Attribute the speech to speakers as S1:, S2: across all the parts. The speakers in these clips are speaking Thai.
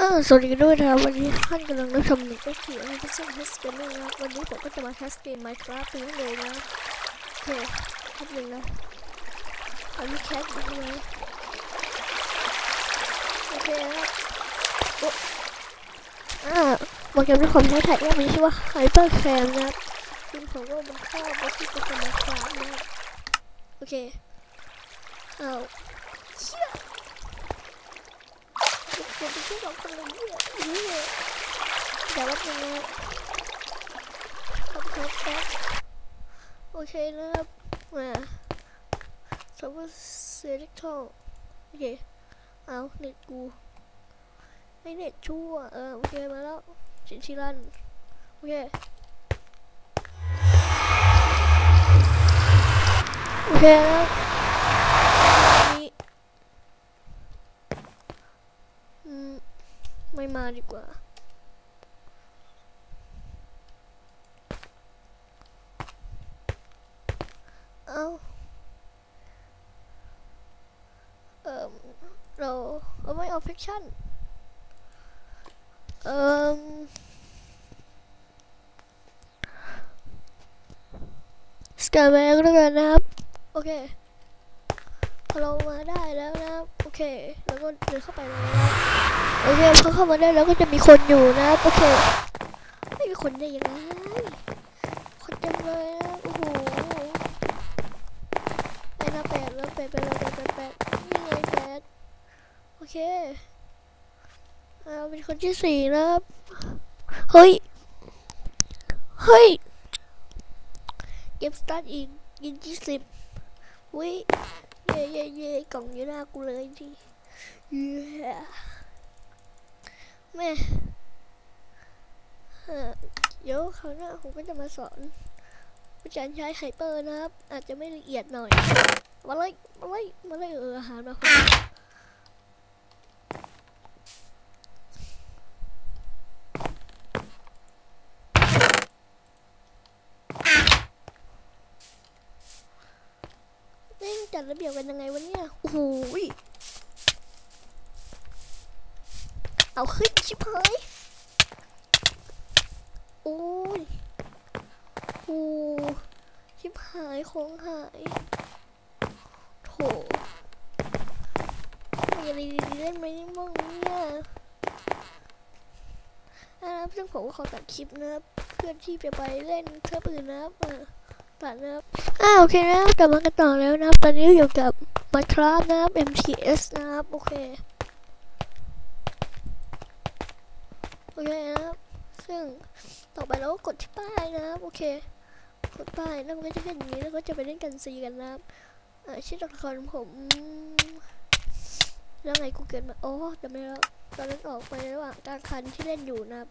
S1: เอ่าสวัสดีด้วยนะครับวันนี้ท่านกำลังรับชมหนึ่งก็คืออันนี้เป็นช่อง Test Gaming นะวันนี้ผมก็จะมา test เกม Minecraft เพียงเลยนะโอเคแป๊บหนึงนะอันนี้แคสอยู่เลยโอเคนะครับโอ้อ่าโปรแกรมที่ผมใช้ถ่ายก็มีชื่อว่า Hypercam นะครับซึ่งผมก็มันเข้าไปที่โปรแกรม Minecraft นะโอเคเอาเชี่ย เดี๋ยวไปช่วยสองคนเลยเนี่ยนี่เลยเดี๋ยวแป๊บนึงนะครับครับครับโอเคนะครับมาสมมติเซเล็กทอโอเคเอาเน็ตกูไม่เน็ตชั่วเออโอเคมาแล้วชินชิรันโอเคโอเคนะครับนี่ อืม ไม่มาดีกว่า เอาเอ่อเราเอาไม่เอาฟิกชั่น เอ่อสกายแมนก็แล้วกันนะครับ โอเค พอเรามาได้แล้วนะโอเคแล้วก็เดินเข้าไปแล้วนะโอเคพอเข้ามาได้แล้วก็จะมีคนอยู่นะโอเคไม่มีคนได้ยังไงคนเต็มเลยนะโอ้โหไปนะแปดแล้วแปดไปเลยแปดแปดแปดนี่ไงแปดโอเคเอาเป็นคนที่สี่นะครับเฮ้ยเฮ้ยเกมสตาร์ทอีกยิงที่สิบวิ เย่เย่เย่กล่องอยู่หน้ากูเลยทีเย้แม่เอ่อเดี๋ยวคราวหน้าผมก็จะมาสอนวิจารใช้ไฮเปอร์นะครับ อาจจะไม่ละเอียดหน่อย มาเลย มาเลย มาเลยเออหารมาคุณเล่น จัดระเบียบกันยังไงวะเนี่ยโอ้โหยเอาขึ้นชิบหายโอ้ยโอ้ชิบหายของหาย โถมีอะไรดีๆเล่นไหมบ้างเนี่ยนะครับซึ่งผมก็ขอตัดคลิปนะครับ เพื่อนที่จะไปเล่นเครื่องปืนนะครับอ่า ตัดนะครับอ่าโอเคนะครับกลับมากันต่อแล้วนะครับ ตอนนี้อยู่กับ Minecraft นะครับ MTS นะครับ โอเค โอเคนะครับ ซึ่งต่อไปเราก็กดที่ป้ายนะครับ โอเค กดป้ายแล้วมันก็จะขึ้นอย่างนี้แล้วก็จะไปเล่นกันซีกันนะครับอ่าชื่อตัวละครผมแล้วไงกูเกิดมาโอ้จำไม่ได้แล้วตอนนั้นออกไประหว่างกลางคันที่เล่นอยู่นะครับ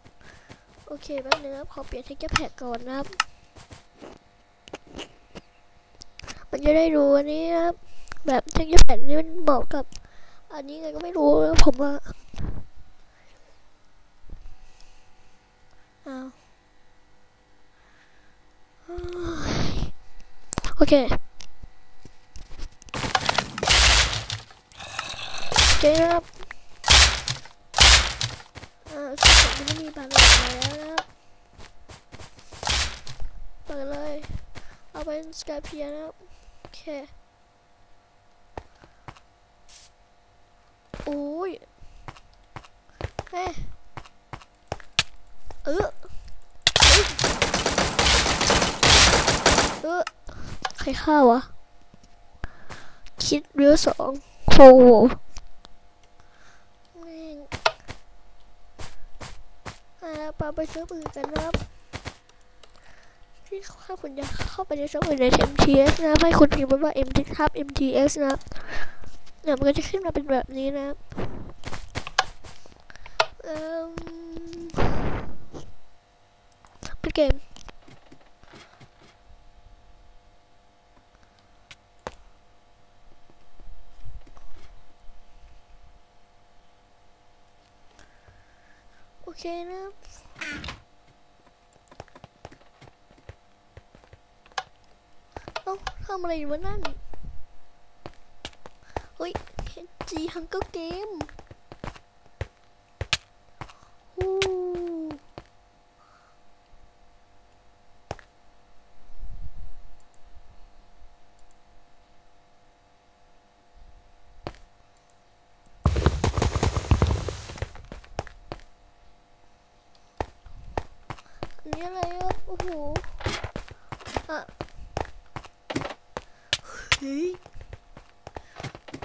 S1: โอเคแป๊บนึงนะขอเปลี่ยนเทคเจอร์แพ็กก่อนนะครับ มันจะได้รู้อันนี้นะครับแบบเทคเจอร์แพ็กนี้มันเหมาะกับ อันนี้ไงก็ไม่รู้นะผมว่าอ้าวโอเคเคนะครับอ่าสุดผมก็มีบานหลังมาแล้วนะครับเปิดเลย เอาเป็นสกายเพียนะครับ เคโอ้ยเฮ้เออเฮ้เออใครฆ่าวะ คิดเรือสองโหแม่งอ่าปาไปซิร์ฟอื่นกันนะครับ ที่ถ้าคุณอยากเข้าไปในเซิร์ฟอื่นใน MTS นะให้คุณพิมพ์ว่า MT ทับ MTS นะเนี่ยมันก็จะขึ้นมาเป็นแบบนี้นะเอิ่มเป็นเกมโอเคนะครับเอ้า ทำอะไรอยู่วะนั่น เฮ้ยจีฮังเกอร์เกม อะไรอะ โอ้โห อะ เฮ้ย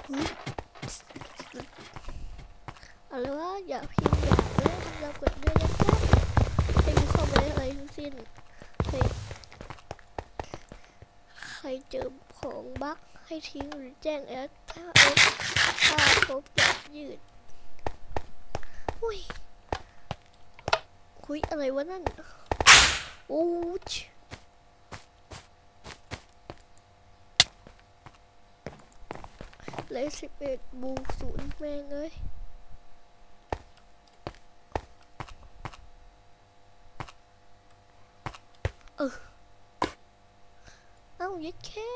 S1: เฮ้ยอะไรวะอย่าพิมพ์อย่าเลยทำเรากดด้วยนะครับไม่มีข้อมูลอะไรทั้งสิ้ นใครใครเจอของบั๊กให้ทิ้งหรือแจ้งแอดถ้าแอดถ้าพบจะยืดอุ้ยคุยอะไรวะนั่นโอ้ชเลยสิบเอ็ดบูศูนย์แม่งเอ้ย เออเอ้ายัดแค่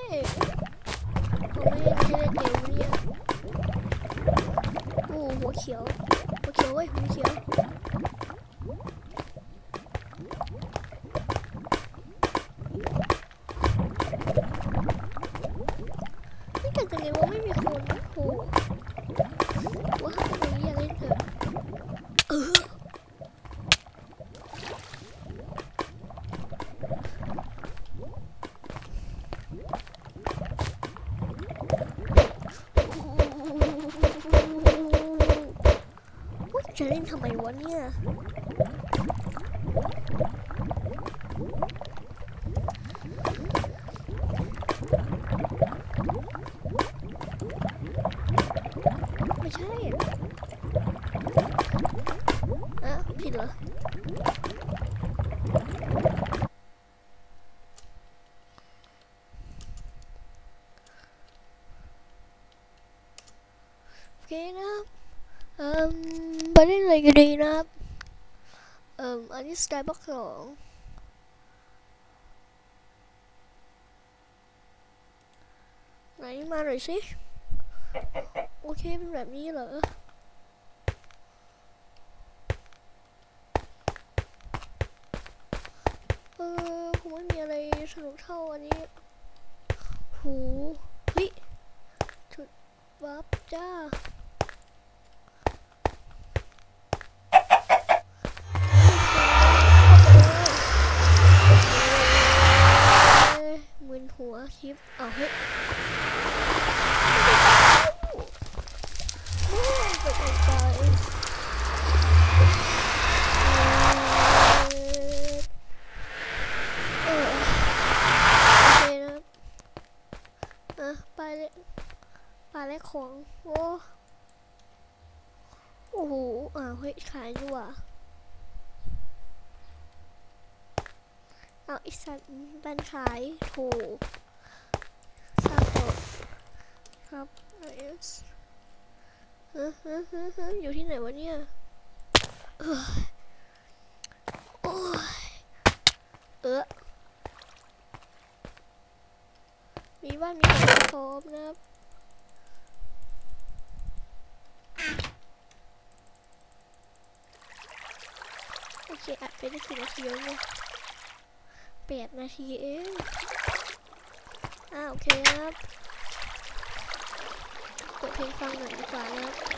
S1: เขาไม่ได้เล่นเกมเนี่ยโอ้หัวเขียว หัวเขียวเว้ยหัวเขียว นี่แต่จังไงว่าไม่มีคนโอ้โหว่าทำไมอยากเล่นเถอะเออว่าจะเล่นทำไม วะเนี่ยไม่ใช่อะผิดเหรอโอเค อันนี้สไตล์บ็อกสองไหนมาหน่อยสิ โอเค เป็นแบบนี้เหรอเออผมไม่มีอะไรสนุกเท่าอันนี้ หูเฮ้ยชุดวับจ้า หัวคลิป เอาวเฮ้ย โอ้ยตกใจเออโอเคนะอะไปเลยไปเลยของโอ้โอ้โหอ่าเฮ้ยขายดีกว่า เอาอีสัตว์บันขายถูกทราบครับครับเอสฮอยู่ที่ไหนวะเนี่ยเอ้ยโอ้ยเออมีบ้านมีของพร้อมนะครับโอเคอัดไปได้กี่นาทีแล้วเนี่ย แปดนาทีเองอ่าโอเคครับกดเพลงฟังหน่อยดีกว่านะ
S2: ครับ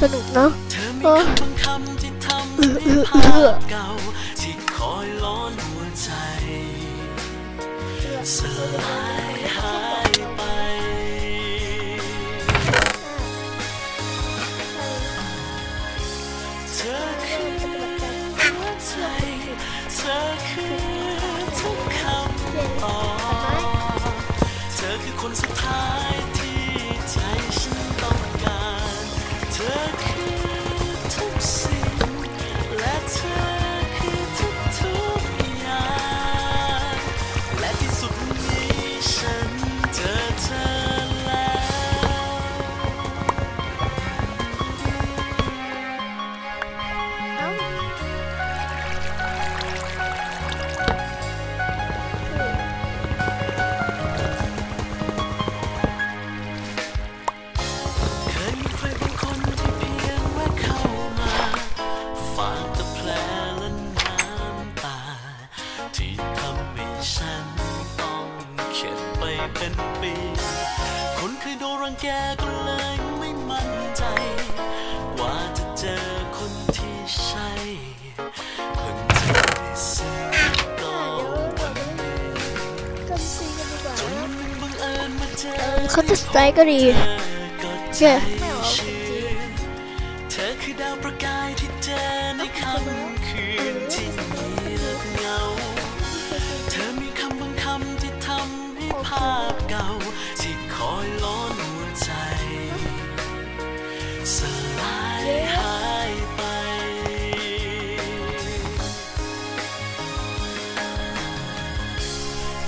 S1: สนุกเนาะ
S2: เธอมี
S1: เอ เป็
S2: นปี คนเคยโดนรังแกก็เลยไม่มั่นใจ กว่าจะเจอคนที่ใช่คนที่สิ่ง
S1: ต่อวัน
S2: จนบังเอิญมาเจอ
S1: เขาจะสไตล์ก็ดี
S2: เช่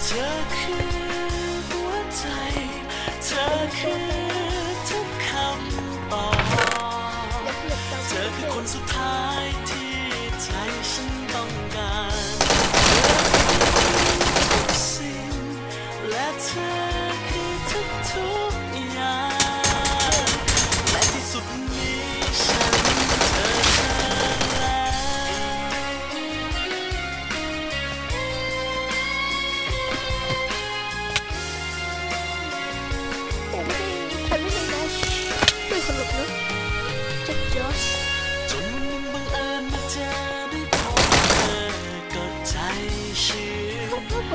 S2: เธอคือหัวใจ เธอคือทุกคำบ
S1: อ
S2: ก เธอคือ
S1: คนสุ
S2: ดท้าย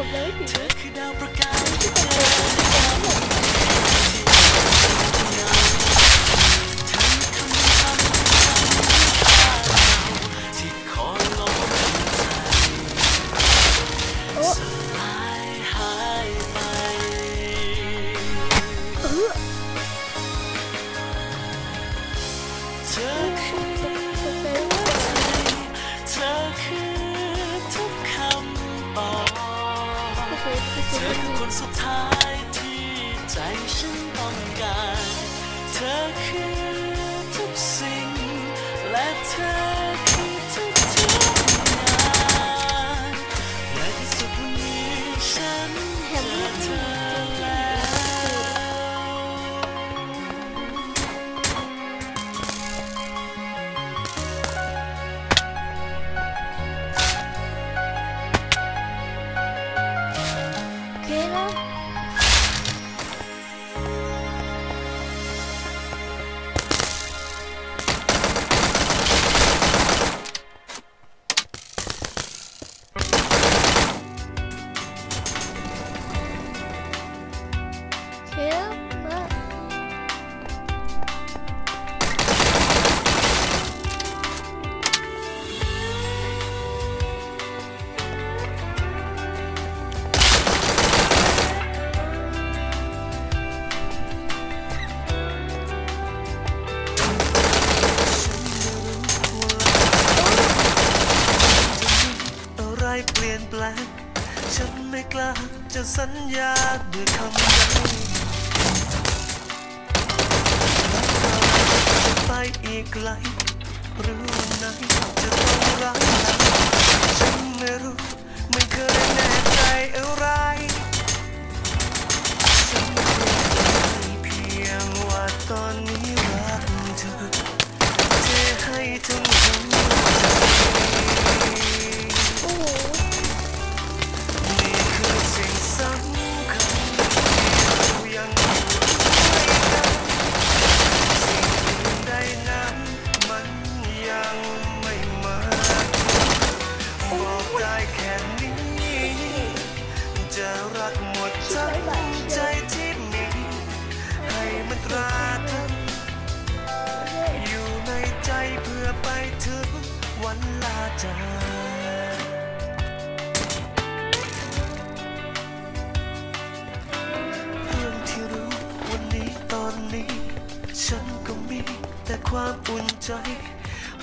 S2: Thank you. sing letters.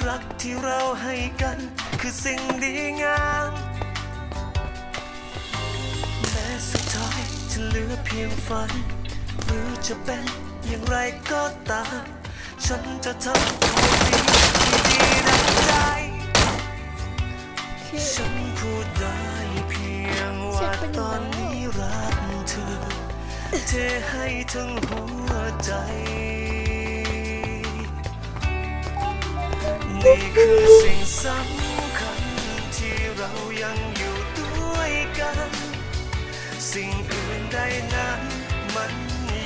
S2: รักที่เราให้กัน คือ
S3: สิ่งดีงามแม้สุดท้ายจะเหลือเพียงฝัน หรือจะเป็นอย่างไรก็ตาม ฉันจะทำความดีที่ดีดังใจ
S1: โอเค
S3: ฉันพูดได้เพียงว่าตอนนี้รักเธอเทให้ทั้งหัวใจ นี่คือสิ่งสำคัญที่เรายังอยู่ด้วยกัน สิ่งอื่นใดนั้นมัน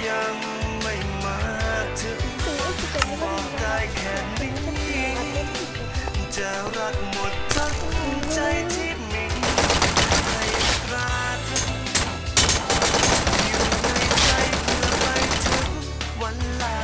S3: ยังไม่มาถึง
S1: ควาคือจะไม่
S3: บ
S1: ต้อ
S3: งกได้แค่นี้จะรักหมดทั้งใจที่มีให้ตราตรึงอยู่ในใจเพื่อไปถึงวันลา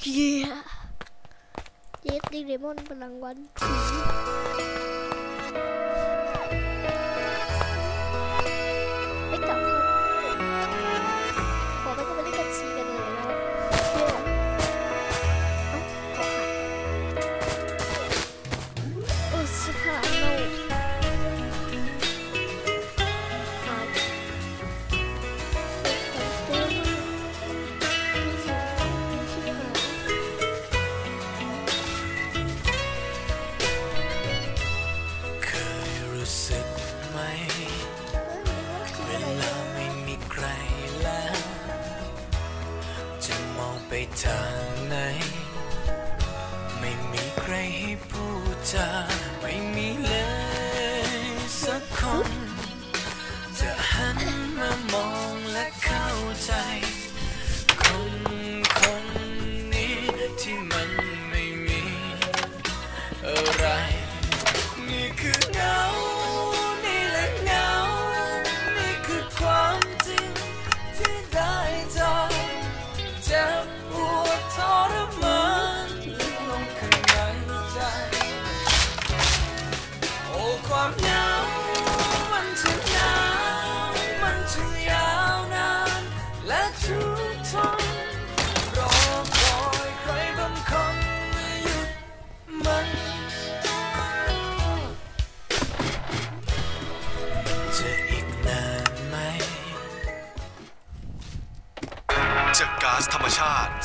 S3: โอเค ทางไหน ไม่มีใครให้พูดจา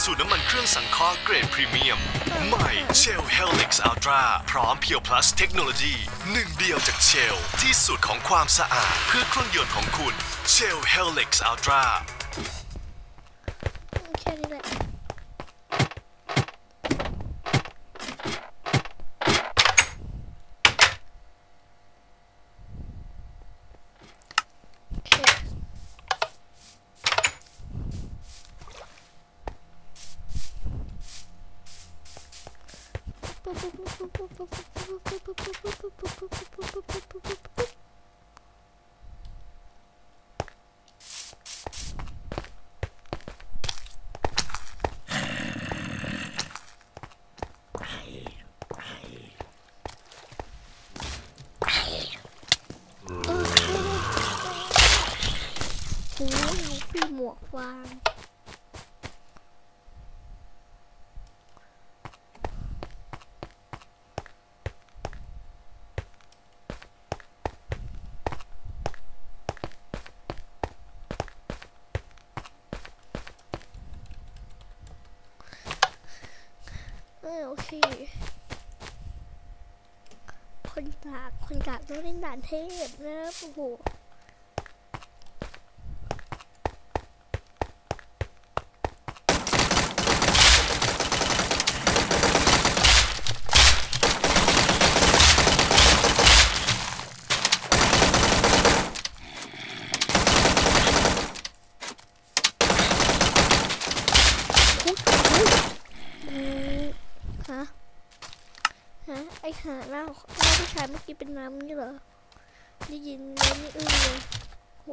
S3: สูตรน้ำ
S1: มันเครื่องสังเคราะห์
S3: เกรดพรีเมียม ใหม่เชลเฮลิคส์อัลตร้าพร้อมเพียวพลั
S4: สเทคโนโลยีหนึ่งเดียวจากเชลที่สุดของความสะอาดเพื่อเครื่องยนต์ของคุณเชล
S1: เฮลิค
S4: ส์อัลตร้า
S1: ค่นี้แหละโอเค โอ้ยลูฟี่หมวกฟางเออโอเคพอากคนกากต้องเล่นด่านเทพนะครับโอ้โหฮะฮะไอหาหาหน้า ผู้ชายเมื่อกี้เป็นน้ำนี่เหรอ ได้ยินแล้วนี่อึ้งเลยโห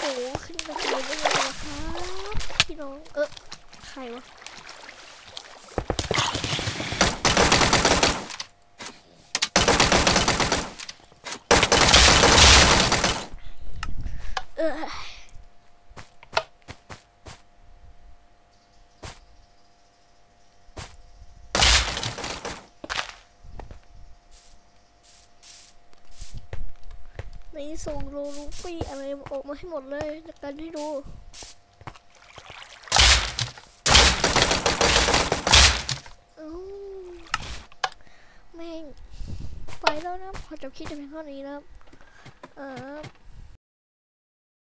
S1: โอ้โห ขึ้นกระโดดได้เลยครับพี่น้อง เออใครวะ เออใน ส่งโลลูฟี่อะไรออกมาให้หมดเลยจากการให้ดูเอ้แม่งไปแล้วนะ พอจบคลิปจะเพียงเท่านี้นะเออ